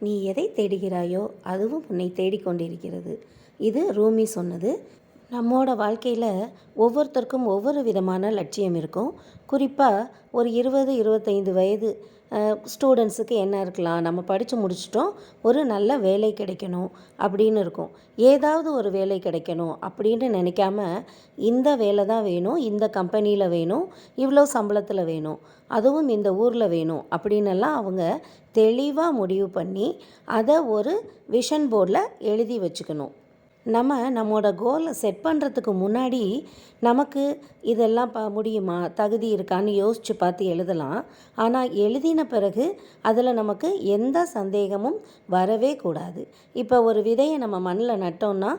நீ எதை தேடுகிறாயோ அதுவும் உன்னை தேடிக்கொண்டிருக்கிறது. இது ரூமி சொன்னது. நம்மோட வாழ்க்கையில் ஒவ்வொருத்தருக்கும் ஒவ்வொரு விதமான லட்சியம் இருக்கும். குறிப்பாக ஒரு இருபது இருபத்தைந்து வயது ஸ்டூடெண்ட்ஸுக்கு என்ன இருக்கலாம் நம்ம படித்து முடிச்சிட்டோம் ஒரு நல்ல வேலை கிடைக்கணும் அப்படின்னு இருக்கும். ஏதாவது ஒரு வேலை கிடைக்கணும் அப்படின்னு நினைக்காம இந்த வேலை தான் வேணும் இந்த கம்பெனியில் வேணும் இவ்வளோ சம்பளத்தில் வேணும் அதுவும் இந்த ஊரில் வேணும் அப்படின்னெல்லாம் அவங்க தெளிவாக முடிவு பண்ணி அதை ஒரு விஷன் போர்டில் எழுதி வச்சுக்கணும். நம்ம நம்மோட கோலை செட் பண்ணுறதுக்கு முன்னாடி நமக்கு இதெல்லாம் ப முடியுமா? தகுதி இருக்கான்னு யோசித்து பார்த்து எழுதலாம். ஆனால் எழுதின பிறகு அதில் நமக்கு எந்த சந்தேகமும் வரவே கூடாது. இப்போ ஒரு விதையை நம்ம மண்ணில் நட்டோம்னா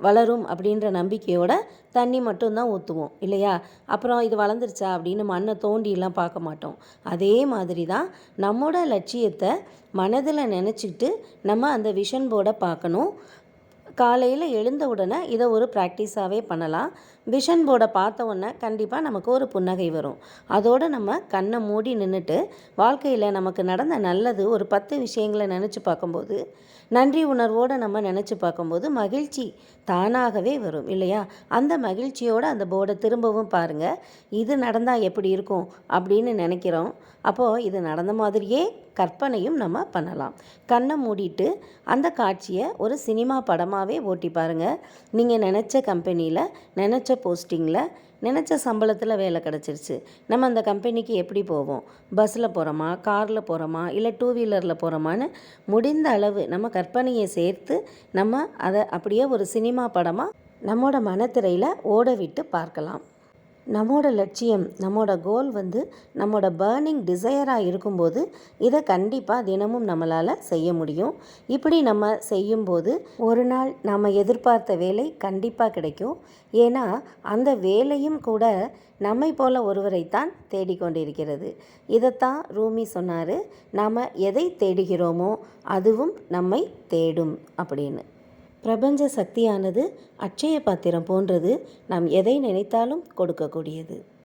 வளரும் அப்படின்ற நம்பிக்கையோட தண்ணி மட்டும்தான் ஊற்றுவோம் இல்லையா? அப்புறம் இது வளர்ந்துருச்சா அப்படின்னு மண்ணை தோண்டிலாம் பார்க்க மாட்டோம். அதே மாதிரி தான் நம்மளோட லட்சியத்தை மனதில் நினச்சிக்கிட்டு நம்ம அந்த விஷன் போர்டை பார்க்கணும். காலையில் எழுந்த உடனே இதை ஒரு ப்ராக்டிஸாகவே பண்ணலாம். விஷன் போர்டை பார்த்த உடனே கண்டிப்பாக நமக்கு ஒரு புன்னகை வரும். அதோடு நம்ம கண்ணை மூடி நின்றுட்டு வாழ்க்கையில் நமக்கு நடந்த நல்லது ஒரு பத்து விஷயங்களை நினச்சி பார்க்கும்போது நன்றி உணர்வோடு நம்ம நினச்சி பார்க்கும்போது மகிழ்ச்சி தானாகவே வரும் இல்லையா? அந்த மகிழ்ச்சியோடு அந்த போர்டை திரும்பவும் பாருங்கள் இது நடந்தால் எப்படி இருக்கும் அப்படின்னு நினைக்கிறோம். அப்போது இது நடந்த மாதிரியே கற்பனையும் நம்ம பண்ணலாம். கண்ணை மூடிட்டு அந்த காட்சியை ஒரு சினிமா படமாகவே ஓட்டி பாருங்கள் நீங்கள் நினச்ச கம்பெனியில் நினச்ச போஸ்டிங்கில் நினச்ச சம்பளத்தில் வேலை கிடச்சிருச்சு. நம்ம அந்த கம்பெனிக்கு எப்படி போவோம்? பஸ்ஸில் போகிறோமா காரில் போகிறோமா இல்லை டூ வீலரில் போகிறோமான்னு முடிந்த அளவு நம்ம கற்பனையை சேர்த்து நம்ம அதை அப்படியே ஒரு சினிமா படமாக நம்மோட மனத்திரையில் ஓட விட்டு பார்க்கலாம். நம்மோட லட்சியம் நம்மோட கோல் வந்து நம்மோட பேர்னிங் டிசையராக இருக்கும்போது இதை கண்டிப்பாக தினமும் நம்மளால் செய்ய முடியும். இப்படி நம்ம செய்யும்போது ஒரு நாள் நாம் எதிர்பார்த்த வேலை கண்டிப்பாக கிடைக்கும். ஏன்னா அந்த வேலையும் கூட நம்மை போல ஒருவரைத்தான் தேடிக்கொண்டிருக்கிறது இதைத்தான் ரூமி சொன்னார் நாம் எதை தேடுகிறோமோ அதுவும் நம்மை தேடும் அப்படின்னு. பிரபஞ்ச சக்தியானது அட்சய பாத்திரம் போன்றது. நாம் எதை நினைத்தாலும் கொடுக்கக்கூடியது.